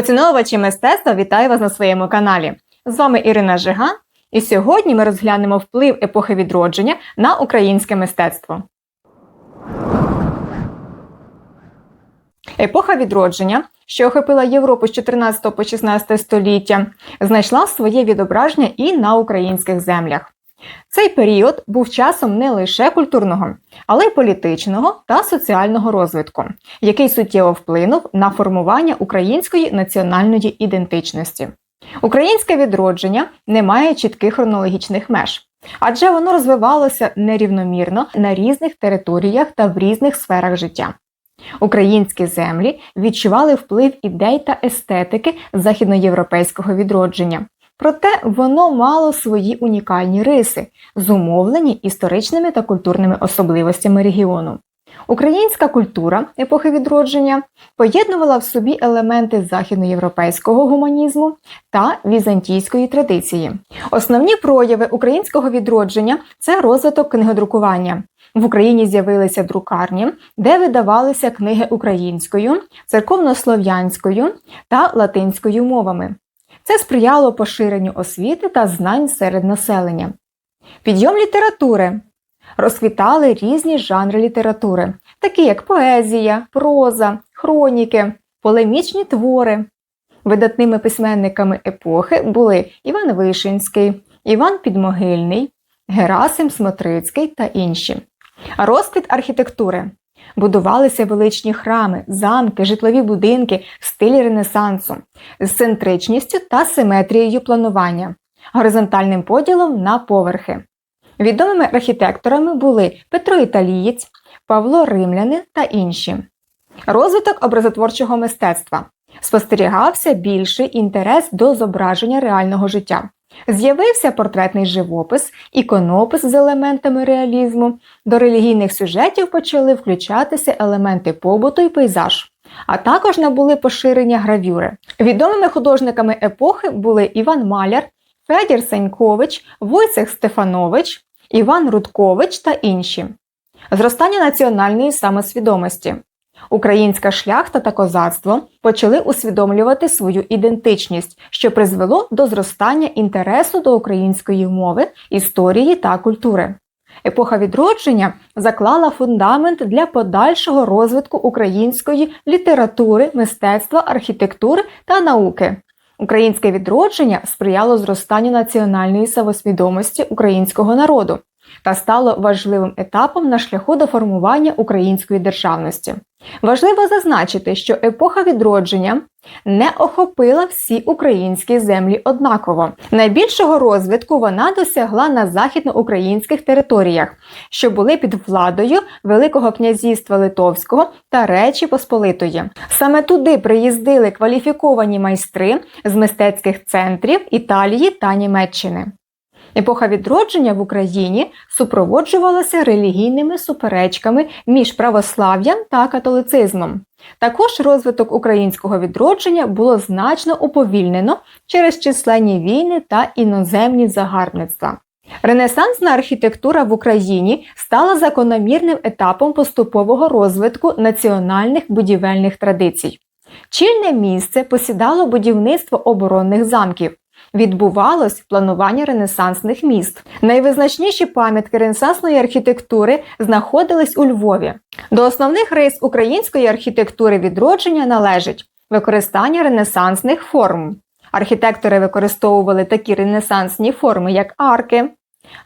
Поціновувачі мистецтва вітаю вас на своєму каналі. З вами Ірина Жиган, і сьогодні ми розглянемо вплив епохи відродження на українське мистецтво. Епоха відродження, що охопила Європу з 14 по 16 століття, знайшла своє відображення і на українських землях. Цей період був часом не лише культурного, але й політичного та соціального розвитку, який суттєво вплинув на формування української національної ідентичності. Українське відродження не має чітких хронологічних меж, адже воно розвивалося нерівномірно на різних територіях та в різних сферах життя. Українські землі відчували вплив ідей та естетики західноєвропейського відродження, Проте воно мало свої унікальні риси, зумовлені історичними та культурними особливостями регіону. Українська культура епохи відродження поєднувала в собі елементи західноєвропейського гуманізму та візантійської традиції. Основні прояви українського відродження це розвиток книгодрукування. В Україні з'явилися друкарні, де видавалися книги українською, церковнослов'янською та латинською мовами. Це сприяло поширенню освіти та знань серед населення. Підйом літератури розквітали різні жанри літератури, такі як поезія, проза, хроніки, полемічні твори. Видатними письменниками епохи були Іван Вишинський, Іван Підмогильний, Герасим Смотрицький та інші. Розквіт архітектури Будувалися величні храми, замки, житлові будинки в стилі Ренесансу з центричністю та симетрією планування, горизонтальним поділом на поверхи. Відомими архітекторами були Петро Італієць, Павло Римлянин та інші. Розвиток образотворчого мистецтва спостерігався більший інтерес до зображення реального життя. З'явився портретний живопис, іконопис з елементами реалізму. До релігійних сюжетів почали включатися елементи побуту і пейзаж, а також набули поширення гравюри. Відомими художниками епохи були Іван Маляр, Федір Сенькович, Войцех Стефанович, Іван Рудкович та інші. Зростання національної самосвідомості. Українська шляхта та козацтво почали усвідомлювати свою ідентичність, що призвело до зростання інтересу до української мови, історії та культури. Епоха відродження заклала фундамент для подальшого розвитку української літератури, мистецтва, архітектури та науки. Українське відродження сприяло зростанню національної самосвідомості українського народу та стало важливим етапом на шляху до формування української державності. Важливо зазначити, що епоха відродження не охопила всі українські землі однаково. Найбільшого розвитку вона досягла на західноукраїнських територіях, що були під владою Великого князівства Литовського та Речі Посполитої. Саме туди приїздили кваліфіковані майстри з мистецьких центрів Італії та Німеччини. Епоха відродження в Україні супроводжувалася релігійними суперечками між православ'ям та католицизмом. Також розвиток українського відродження було значно уповільнено через численні війни та іноземні загарбництва. Ренесансна архітектура в Україні стала закономірним етапом поступового розвитку національних будівельних традицій. Чільне місце посідало будівництво оборонних замків, відбувалось планування ренесансних міст. Найвизначніші пам'ятки ренесансної архітектури знаходились у Львові. До основних рис української архітектури відродження належить використання ренесансних форм. Архітектори використовували такі ренесансні форми, як арки,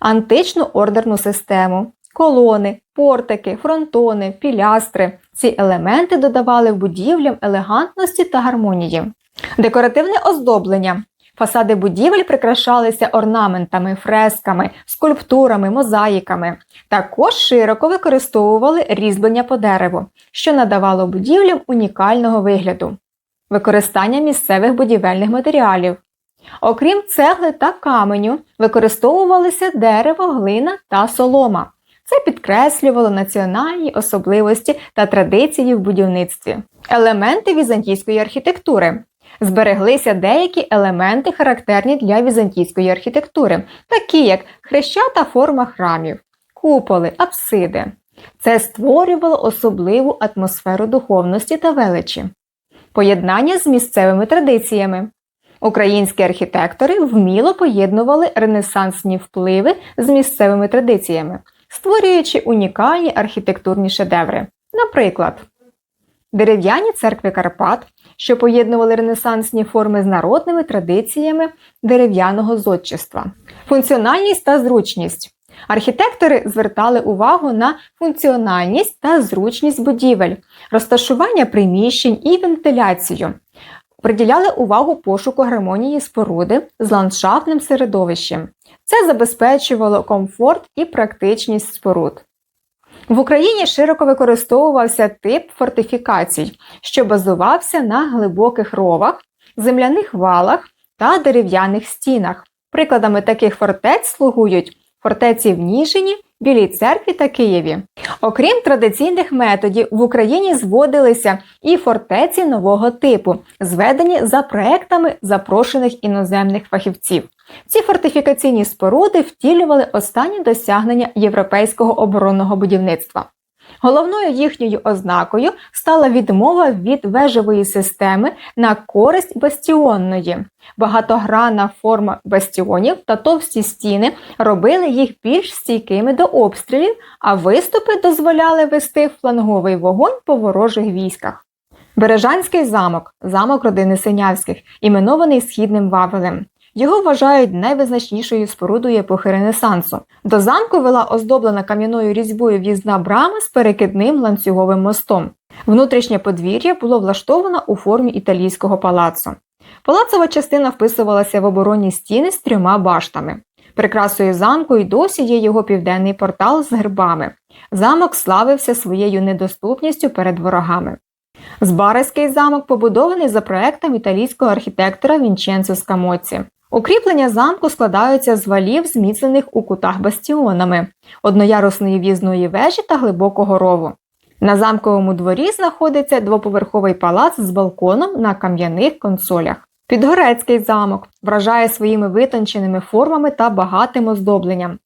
античну ордерну систему, колони, портики, фронтони, пілястри. Ці елементи додавали будівлям елегантності та гармонії. Декоративне оздоблення Фасади будівель прикрашалися орнаментами, фресками, скульптурами, мозаїками. Також широко використовували різьблення по дереву, що надавало будівлям унікального вигляду, використання місцевих будівельних матеріалів. Окрім цегли та каменю, використовувалися дерево, глина та солома. Це підкреслювало національні особливості та традиції в будівництві, елементи візантійської архітектури. Збереглися деякі елементи, характерні для візантійської архітектури, такі як хрещата форма храмів, куполи, апсиди. Це створювало особливу атмосферу духовності та величі. поєднання з місцевими традиціями. Українські архітектори вміло поєднували ренесансні впливи з місцевими традиціями, створюючи унікальні архітектурні шедеври. Наприклад, дерев'яні церкви Карпат, що поєднували ренесансні форми з народними традиціями дерев'яного зодчества, функціональність та зручність. Архітектори звертали увагу на функціональність та зручність будівель, розташування приміщень і вентиляцію. Приділяли увагу пошуку гармонії споруди з ландшафтним середовищем. Це забезпечувало комфорт і практичність споруд. В Україні широко використовувався тип фортифікацій, що базувався на глибоких ровах, земляних валах та дерев'яних стінах. Прикладами таких фортець слугують фортеці в Ніжині, Білій церкві та Києві. Окрім традиційних методів, в Україні зводилися і фортеці нового типу, зведені за проектами запрошених іноземних фахівців. Ці фортифікаційні споруди втілювали останні досягнення європейського оборонного будівництва. Головною їхньою ознакою стала відмова від вежевої системи на користь бастіонної. Багатогранна форма бастіонів та товсті стіни робили їх більш стійкими до обстрілів, а виступи дозволяли вести фланговий вогонь по ворожих військах. Бережанський замок, замок родини Синявських, іменований Східним Вавелем. Його вважають найвизначнішою спорудою епохи Ренесансу. До замку вела оздоблена кам'яною різьбою в'їзна брама з перекидним ланцюговим мостом. Внутрішнє подвір'я було влаштовано у формі італійського палацу. Палацова частина вписувалася в оборонні стіни з трьома баштами. Прикрасою замку й досі є його південний портал з гербами. Замок славився своєю недоступністю перед ворогами. Збареський замок побудований за проектом італійського архітектора Вінченцо Скамоці. Укріплення замку складаються з валів, зміцнених у кутах бастіонами, одноярусної в'їзної вежі та глибокого рову. На замковому дворі знаходиться двоповерховий палац з балконом на кам'яних консолях. Підгорецький замок вражає своїми витонченими формами та багатим оздобленням.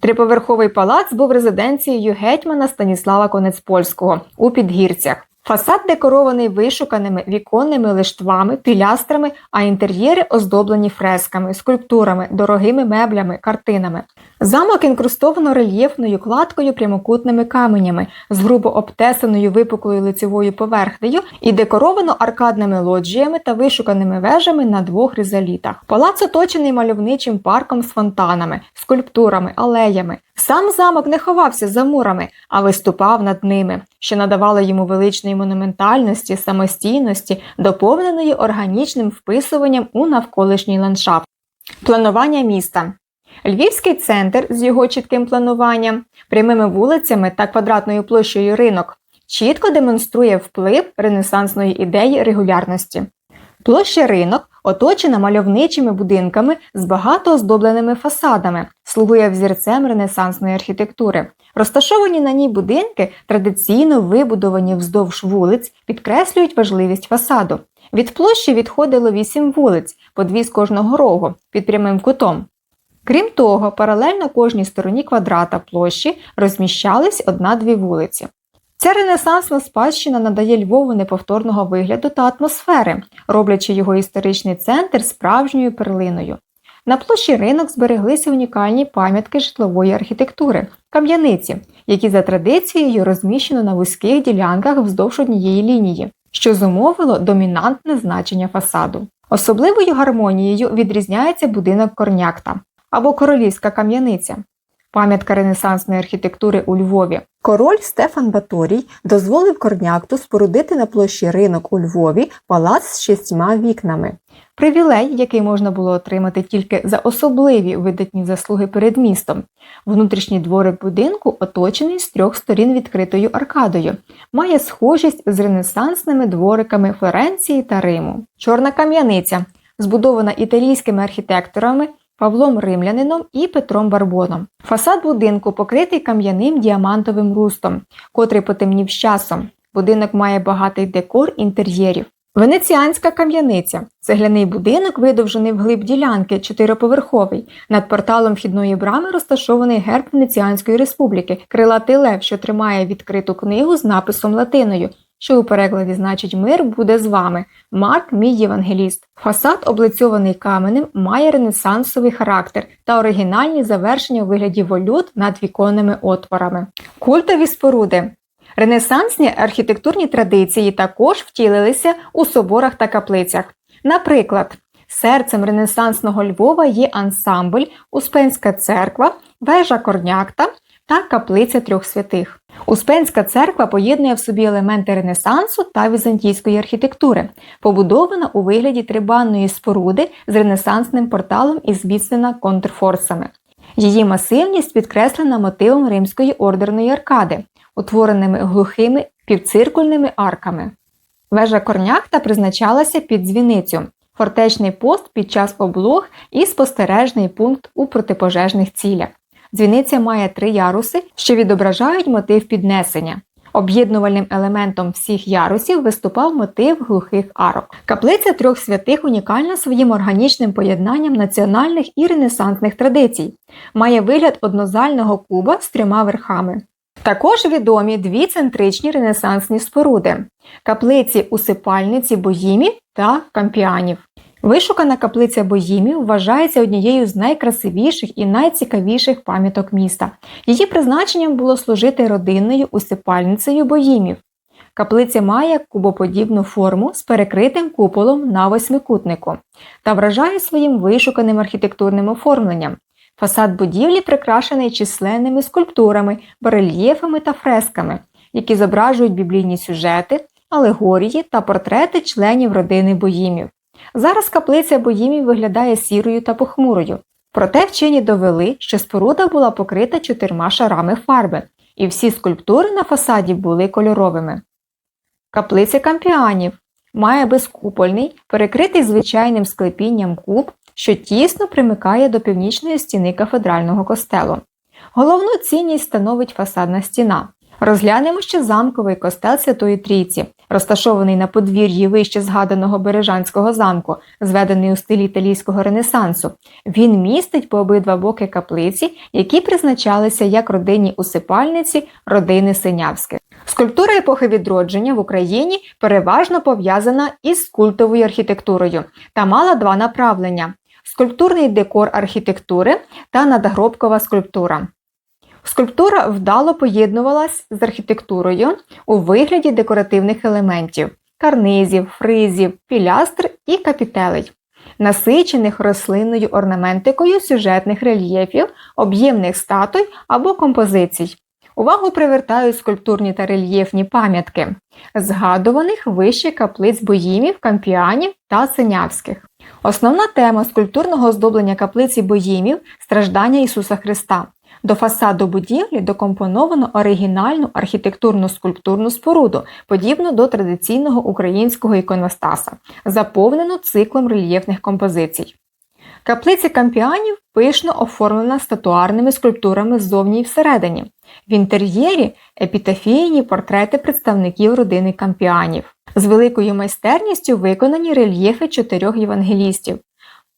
Триповерховий палац був резиденцією гетьмана Станіслава Конецпольського у Підгірцях. Фасад декорований вишуканими віконними лиштвами, пілястрами, а інтер'єри оздоблені фресками, скульптурами, дорогими меблями, картинами. Замок інкрустовано рельєфною кладкою прямокутними каменями з грубо обтесаною випуклою лицевою поверхнею і декоровано аркадними лоджіями та вишуканими вежами на двох ризалітах. Палац оточений мальовничим парком з фонтанами, скульптурами, алеями. Сам замок не ховався за мурами, а виступав над ними, що надавало йому величної монументальності, самостійності, доповненої органічним вписуванням у навколишній ландшафт. Планування міста Львівський центр з його чітким плануванням, прямими вулицями та квадратною площею ринок чітко демонструє вплив ренесансної ідеї регулярності. Площа ринок оточена мальовничими будинками з багато оздобленими фасадами, слугує взірцем ренесансної архітектури. Розташовані на ній будинки, традиційно вибудовані вздовж вулиць, підкреслюють важливість фасаду. Від площі відходило вісім вулиць, по дві з кожного рогу, під прямим кутом. Крім того, паралельно кожній стороні квадрата площі розміщались одна-дві вулиці. Ця ренесансна спадщина надає Львову неповторного вигляду та атмосфери, роблячи його історичний центр справжньою перлиною. На площі ринок збереглися унікальні пам'ятки житлової архітектури, кам'яниці, які за традицією розміщено на вузьких ділянках вздовж однієї лінії, що зумовило домінантне значення фасаду. Особливою гармонією відрізняється будинок корнякта або королівська кам'яниця пам'ятка ренесансної архітектури у Львові. Король Стефан Баторій дозволив корнякту спорудити на площі ринок у Львові палац з шістьма вікнами. Привілей, який можна було отримати тільки за особливі видатні заслуги перед містом. Внутрішній дворик будинку оточений з трьох сторін відкритою аркадою, має схожість з ренесансними двориками Флоренції та Риму. Чорна кам'яниця, збудована італійськими архітекторами. Павлом Римлянином і Петром Барбоном. Фасад будинку покритий кам'яним діамантовим рустом, котрий потемнів з часом. Будинок має багатий декор інтер'єрів. Венеціанська кам'яниця цегляний будинок, видовжений вглиб ділянки, чотириповерховий. Над порталом вхідної брами розташований герб Венеціанської республіки, крилатий лев, що тримає відкриту книгу з написом латиною, що у перекладі значить мир буде з вами. Марк, мій євангеліст. Фасад, облицьований каменем, має ренесансовий характер та оригінальні завершення у вигляді волют над віконними отворами. Культові споруди. Ренесансні архітектурні традиції також втілилися у соборах та каплицях. Наприклад, серцем ренесансного Львова є ансамбль, Успенська церква, вежа Корнякта та каплиця трьох святих. Успенська церква поєднує в собі елементи Ренесансу та візантійської архітектури, побудована у вигляді трибанної споруди з ренесансним порталом і зміцнена контрфорсами. Її масивність підкреслена мотивом римської ордерної аркади, утвореними глухими півциркульними арками. Вежа корняхта призначалася під дзвіницю, фортечний пост під час облог і спостережний пункт у протипожежних цілях. Дзвіниця має три яруси, що відображають мотив піднесення. Об'єднувальним елементом всіх ярусів виступав мотив глухих арок. Каплиця трьох святих унікальна своїм органічним поєднанням національних і ренесансних традицій, має вигляд однозального куба з трьома верхами. Також відомі дві центричні ренесансні споруди каплиці усипальниці Боїмів та Кампіанів. Вишукана каплиця Боїмів вважається однією з найкрасивіших і найцікавіших пам'яток міста. Її призначенням було служити родинною усипальницею Боїмів. Каплиця має кубоподібну форму з перекритим куполом на восьмикутнику та вражає своїм вишуканим архітектурним оформленням. Фасад будівлі прикрашений численними скульптурами, барельєфами та фресками, які зображують біблійні сюжети, алегорії та портрети членів родини Боїмів. Зараз каплиця Боїмів виглядає сірою та похмурою, проте вчені довели, що споруда була покрита чотирма шарами фарби, і всі скульптури на фасаді були кольоровими. Каплиця кампіанів має безкупольний, перекритий звичайним склепінням куб, що тісно примикає до північної стіни кафедрального костелу. Головну цінність становить фасадна стіна. Розглянемо ще замковий костел Святої Трійці, розташований на подвір'ї вище згаданого Бережанського замку, зведений у стилі італійського ренесансу. Він містить по обидва боки каплиці, які призначалися як родинні усипальниці родини Синявських. Скульптура епохи відродження в Україні переважно пов'язана із культовою архітектурою та мала два направлення: скульптурний декор архітектури та надгробкова скульптура. Скульптура вдало поєднувалась з архітектурою у вигляді декоративних елементів карнизів, фризів, пілястр і капітелей, насичених рослинною орнаментикою сюжетних рельєфів, об'ємних статуй або композицій. Увагу привертають скульптурні та рельєфні пам'ятки, згадуваних вище каплиць боїмів, кампіанів та синявських. Основна тема скульптурного оздоблення каплиці боїмів страждання Ісуса Христа. До фасаду будівлі докомпоновано оригінальну архітектурну скульптурну споруду, подібну до традиційного українського іконостаса, заповнену циклом рельєфних композицій. Каплиця кампіанів пишно оформлена статуарними скульптурами ззовні і всередині. В інтер'єрі епітафійні портрети представників родини кампіанів. З великою майстерністю виконані рельєфи чотирьох євангелістів,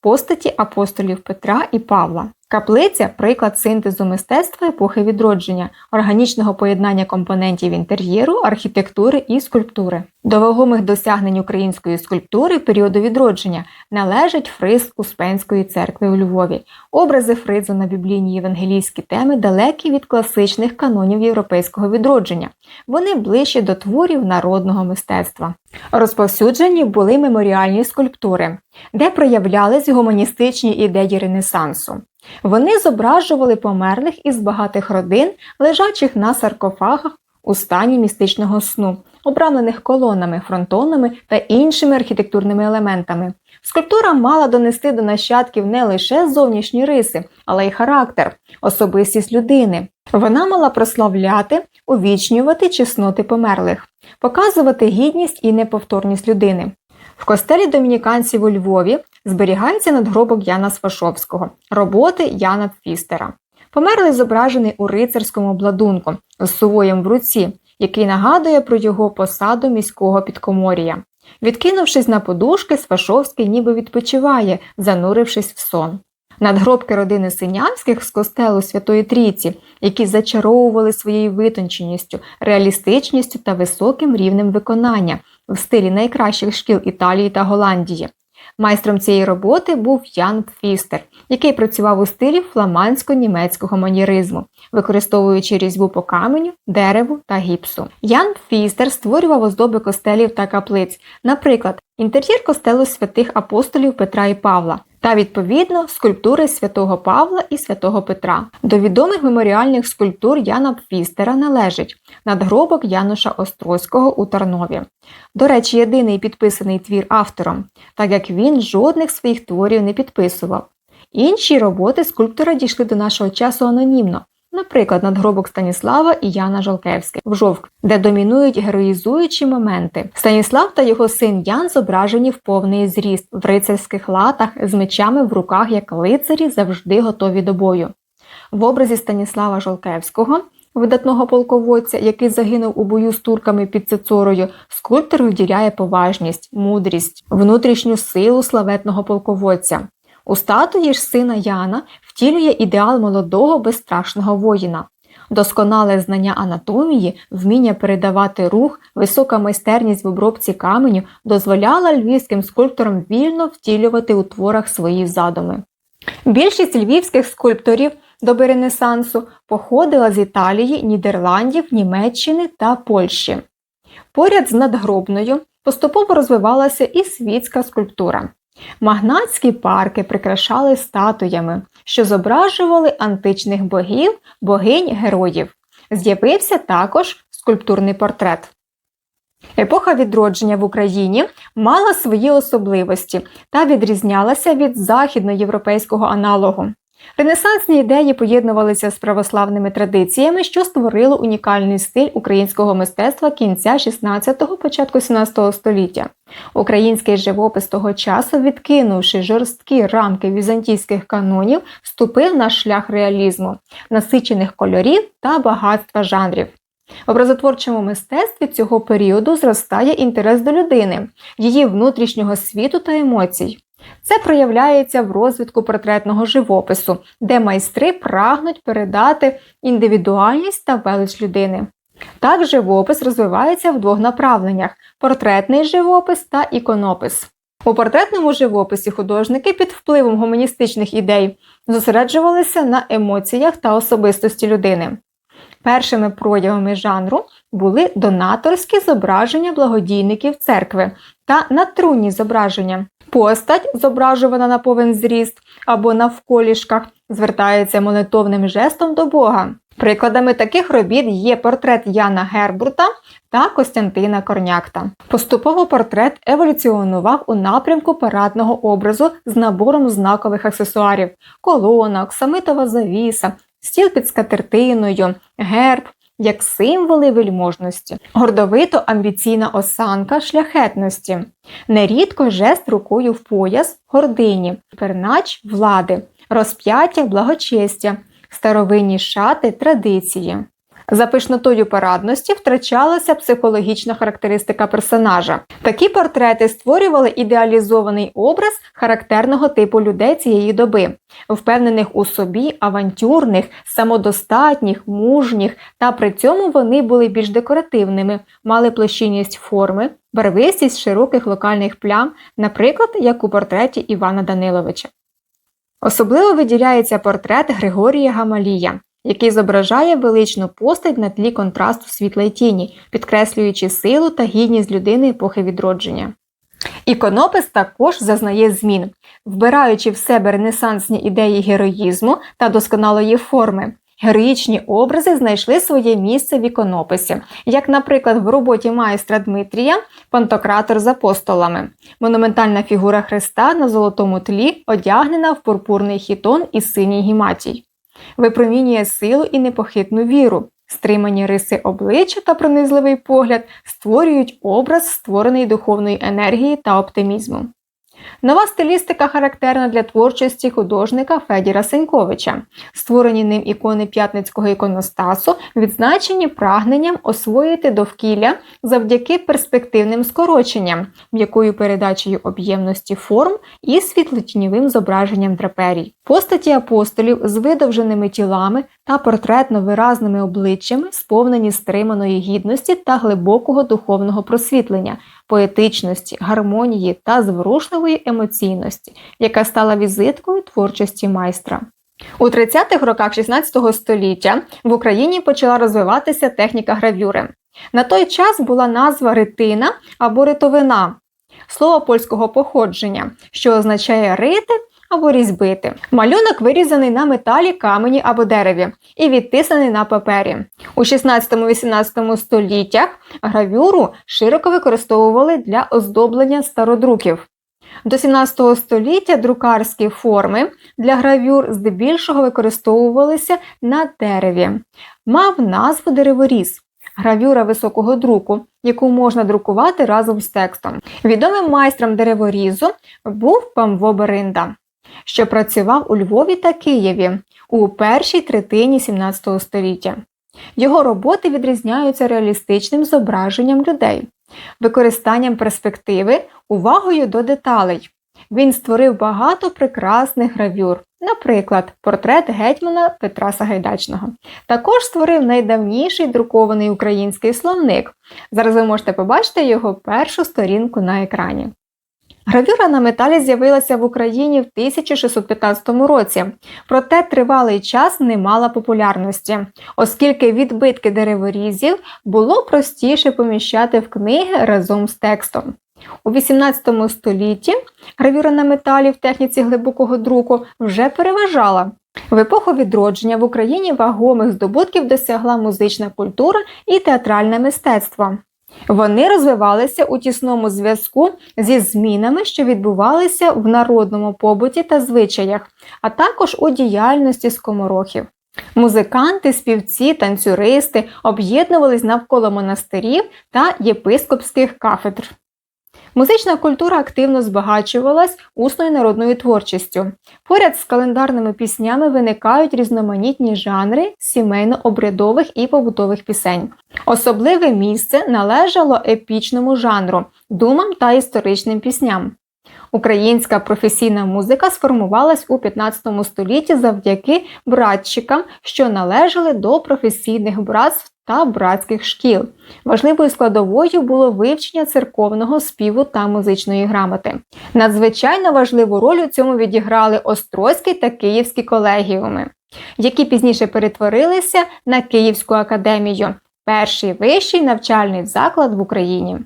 постаті апостолів Петра і Павла. Каплиця приклад синтезу мистецтва епохи відродження, органічного поєднання компонентів інтер'єру, архітектури і скульптури. До вагомих досягнень української скульптури періоду відродження належить фриз Успенської церкви у Львові. Образи фризу на біблійні євангелійські теми далекі від класичних канонів європейського відродження. Вони ближче до творів народного мистецтва. Розповсюджені були меморіальні скульптури, де проявлялись гуманістичні ідеї Ренесансу. Вони зображували померлих із багатих родин, лежачих на саркофагах у стані містичного сну, обрамлених колонами, фронтонами та іншими архітектурними елементами. Скульптура мала донести до нащадків не лише зовнішні риси, але й характер, особистість людини. Вона мала прославляти, увічнювати чесноти померлих, показувати гідність і неповторність людини. В костелі домініканців у Львові зберігається надгробок Яна Свашовського, роботи Яна Фістера. Померлий зображений у рицарському обладунку з сувоєм в руці, який нагадує про його посаду міського підкоморія. Відкинувшись на подушки, Свашовський ніби відпочиває, занурившись в сон. Надгробки родини Синявських з костелу Святої Трійці, які зачаровували своєю витонченістю, реалістичністю та високим рівнем виконання в стилі найкращих шкіл Італії та Голландії. Майстром цієї роботи був Ян Пфістер, який працював у стилі фламандсько-німецького маніризму, використовуючи різьбу по каменю, дереву та гіпсу. Ян Пфістер створював оздоби костелів та каплиць, наприклад, інтер'єр костелу святих апостолів Петра і Павла. Та, відповідно, скульптури святого Павла і святого Петра. До відомих меморіальних скульптур Яна Пфістера належить надгробок Януша Острозького у Тарнові. До речі, єдиний підписаний твір автором, так як він жодних своїх творів не підписував. Інші роботи скульптора дійшли до нашого часу анонімно, наприклад, надгробок Станіслава і Яна Жолкевських в Жовк, де домінують героїзуючі моменти. Станіслав та його син Ян зображені в повний зріст в рицарських латах з мечами в руках, як лицарі завжди готові до бою. В образі Станіслава Жолкевського. Видатного полководця, який загинув у бою з турками під Цицорою, скульптор виділяє поважність, мудрість, внутрішню силу славетного полководця. У статуї ж сина Яна втілює ідеал молодого безстрашного воїна. Досконале знання анатомії, вміння передавати рух, висока майстерність в обробці каменю дозволяла львівським скульпторам вільно втілювати у творах свої задуми. Більшість львівських скульпторів доби Ренесансу походила з Італії, Нідерландів, Німеччини та Польщі. Поряд з надгробною поступово розвивалася і світська скульптура. Магнатські парки прикрашали статуями, що зображували античних богів, богинь героїв. З'явився також скульптурний портрет. Епоха відродження в Україні мала свої особливості та відрізнялася від західноєвропейського аналогу. Ренесансні ідеї поєднувалися з православними традиціями, що створило унікальний стиль українського мистецтва кінця 16-го, початку 17 століття. Український живопис того часу, відкинувши жорсткі рамки візантійських канонів, ступив на шлях реалізму, насичених кольорів та багатства жанрів. В образотворчому мистецтві цього періоду зростає інтерес до людини, її внутрішнього світу та емоцій. Це проявляється в розвитку портретного живопису, де майстри прагнуть передати індивідуальність та велич людини. Так живопис розвивається в двох направленнях портретний живопис та іконопис. У портретному живописі художники під впливом гуманістичних ідей зосереджувалися на емоціях та особистості людини. Першими проявами жанру були донаторські зображення благодійників церкви та натрунні зображення. Постать, зображувана на повен зріст або навколішках, звертається молитовним жестом до Бога. Прикладами таких робіт є портрет Яна Гербурта та Костянтина Корнякта. Поступово портрет еволюціонував у напрямку парадного образу з набором знакових аксесуарів: колонок, самитова завіса, стіл під скатертиною, герб, як символи вельможності, гордовито амбіційна осанка шляхетності, нерідко жест рукою в пояс гордині, пернач влади, розп'яття благочестя, старовинні шати традиції. За пишнотою парадності втрачалася психологічна характеристика персонажа. Такі портрети створювали ідеалізований образ характерного типу людей цієї доби, впевнених у собі, авантюрних, самодостатніх, мужніх, та при цьому вони були більш декоративними, мали площинність форми, барвистість широких локальних плям, наприклад, як у портреті Івана Даниловича. Особливо виділяється портрет Григорія Гамалія який зображає величну постать на тлі контрасту світла й тіні, підкреслюючи силу та гідність людини епохи відродження. Іконопис також зазнає змін, вбираючи в себе ренесансні ідеї героїзму та досконалої форми. Героїчні образи знайшли своє місце в іконописі, як, наприклад, в роботі майстра Дмитрія Пантократор з апостолами, монументальна фігура Христа на золотому тлі, одягнена в пурпурний хітон і синій гіматій випромінює силу і непохитну віру. Стримані риси обличчя та пронизливий погляд створюють образ створений духовної енергії та оптимізму. Нова стилістика характерна для творчості художника Федіра Сеньковича. Створені ним ікони п'ятницького іконостасу відзначені прагненням освоїти довкілля завдяки перспективним скороченням, м'якою передачею об'ємності форм і світлотіньовим зображенням драперій. Постаті апостолів з видовженими тілами та портретно виразними обличчями сповнені стриманої гідності та глибокого духовного просвітлення, поетичності, гармонії та зворушливої емоційності, яка стала візиткою творчості майстра. У 30-х роках 16 століття в Україні почала розвиватися техніка гравюри. На той час була назва ритина або ритовина, слово польського походження, що означає рити або різьбити. Малюнок вирізаний на металі, камені або дереві і відтисаний на папері. У 16-18 століттях гравюру широко використовували для оздоблення стародруків. До 17 століття друкарські форми для гравюр здебільшого використовувалися на дереві. Мав назву дереворіз. Гравюра високого друку, яку можна друкувати разом з текстом. Відомим майстром дереворізу був Памво Беринда, що працював у Львові та Києві у першій третині 17 століття. Його роботи відрізняються реалістичним зображенням людей, використанням перспективи, увагою до деталей. Він створив багато прекрасних гравюр, наприклад, портрет гетьмана Петра Сагайдачного. Також створив найдавніший друкований український словник. Зараз ви можете побачити його першу сторінку на екрані. Гравюра на металі з'явилася в Україні в 1615 році, проте тривалий час не мала популярності, оскільки відбитки дереворізів було простіше поміщати в книги разом з текстом. У 18 столітті гравюра на металі в техніці глибокого друку вже переважала. В епоху відродження в Україні вагомих здобутків досягла музична культура і театральне мистецтво. Вони розвивалися у тісному зв'язку зі змінами, що відбувалися в народному побуті та звичаях, а також у діяльності скоморохів. Музиканти, співці, танцюристи об'єднувались навколо монастирів та єпископських кафедр. Музична культура активно збагачувалась усною народною творчістю. Поряд з календарними піснями виникають різноманітні жанри сімейно-обрядових і побутових пісень. Особливе місце належало епічному жанру, думам та історичним пісням. Українська професійна музика сформувалась у 15 столітті завдяки братчикам, що належали до професійних братств та братських шкіл. Важливою складовою було вивчення церковного співу та музичної грамоти. Надзвичайно важливу роль у цьому відіграли Острозький та Київські колегіуми, які пізніше перетворилися на Київську академію, перший вищий навчальний заклад в Україні.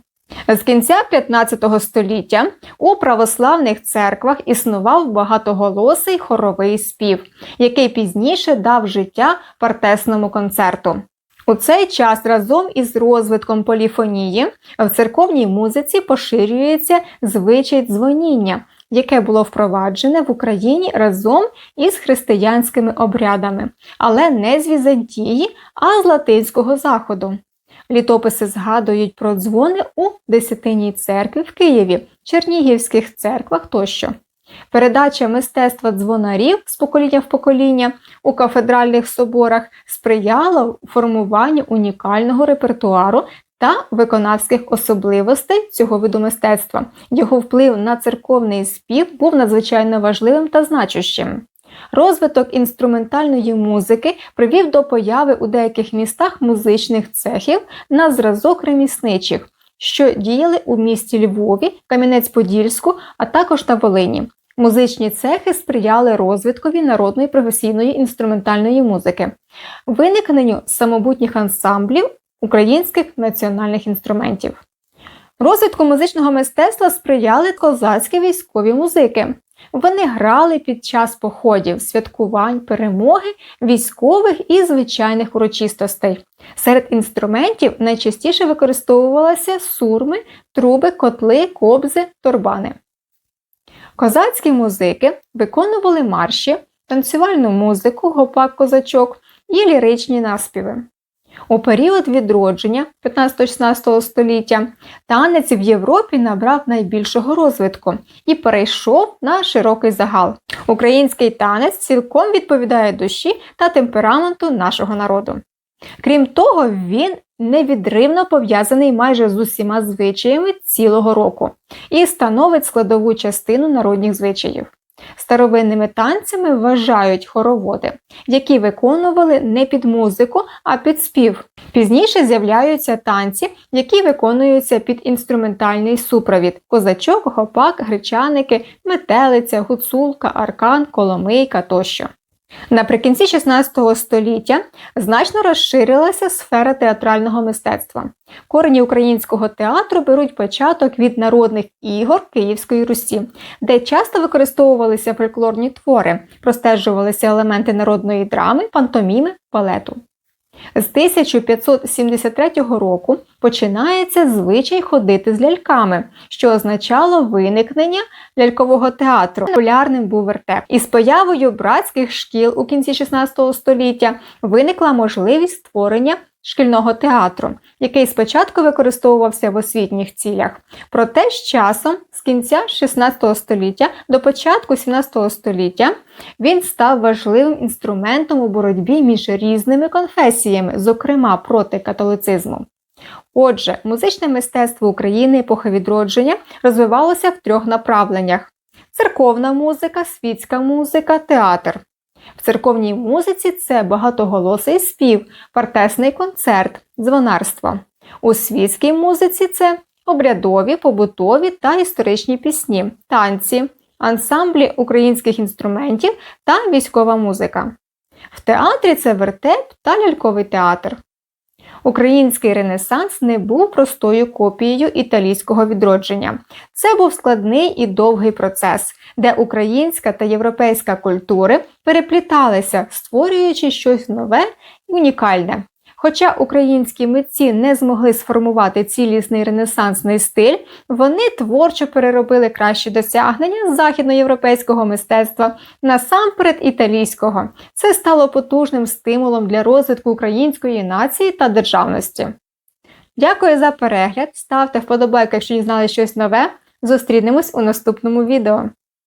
З кінця 15 століття у православних церквах існував багатоголосий хоровий спів, який пізніше дав життя партесному концерту. У цей час разом із розвитком поліфонії в церковній музиці поширюється звичай дзвоніння, яке було впроваджене в Україні разом із християнськими обрядами, але не з Візантії, а з Латинського заходу. Літописи згадують про дзвони у Десятинній церкві в Києві, Чернігівських церквах тощо. Передача мистецтва дзвонарів з покоління в покоління у кафедральних соборах сприяла формуванню унікального репертуару та виконавських особливостей цього виду мистецтва. Його вплив на церковний спів був надзвичайно важливим та значущим. Розвиток інструментальної музики привів до появи у деяких містах музичних цехів на зразок ремісничих, що діяли у місті Львові, Кам'янець-Подільську, а також на Волині. Музичні цехи сприяли розвиткові народної професійної інструментальної музики, виникненню самобутніх ансамблів українських національних інструментів. Розвитку музичного мистецтва сприяли козацькі військові музики. Вони грали під час походів, святкувань, перемоги, військових і звичайних урочистостей. Серед інструментів найчастіше використовувалися сурми, труби, котли, кобзи, торбани. Козацькі музики виконували марші, танцювальну музику, гопак козачок і ліричні наспіви. У період відродження 15-16 століття танець в Європі набрав найбільшого розвитку і перейшов на широкий загал. Український танець цілком відповідає душі та темпераменту нашого народу. Крім того, він невідривно пов'язаний майже з усіма звичаями цілого року і становить складову частину народних звичаїв. Старовинними танцями вважають хороводи, які виконували не під музику, а під спів. Пізніше з'являються танці, які виконуються під інструментальний супровід: козачок, гопак, гречаники, метелиця, гуцулка, аркан, коломийка тощо. Наприкінці 16 століття значно розширилася сфера театрального мистецтва. Корені українського театру беруть початок від народних ігор Київської Русі, де часто використовувалися фольклорні твори, простежувалися елементи народної драми, пантоміми, балету. З 1573 року починається звичай ходити з ляльками, що означало виникнення лялькового театру. Популярним був вертеп. Із появою братських шкіл у кінці 16 століття виникла можливість створення шкільного театру, який спочатку використовувався в освітніх цілях. Проте з часом, з кінця 16 століття до початку 17 століття, він став важливим інструментом у боротьбі між різними конфесіями, зокрема проти католицизму. Отже, музичне мистецтво України епохи відродження розвивалося в трьох направленнях: церковна музика, світська музика, театр. В церковній музиці це багатоголосий спів, партесний концерт, дзвонарство. У світській музиці це обрядові, побутові та історичні пісні, танці, ансамблі українських інструментів та військова музика. В театрі це вертеп та ляльковий театр. Український ренесанс не був простою копією італійського відродження. Це був складний і довгий процес, де українська та європейська культури перепліталися, створюючи щось нове і унікальне. Хоча українські митці не змогли сформувати цілісний ренесансний стиль, вони творчо переробили кращі досягнення західноєвропейського мистецтва насамперед італійського. Це стало потужним стимулом для розвитку української нації та державності. Дякую за перегляд. Ставте вподобайку, якщо дізнали щось нове. Зустрінемось у наступному відео.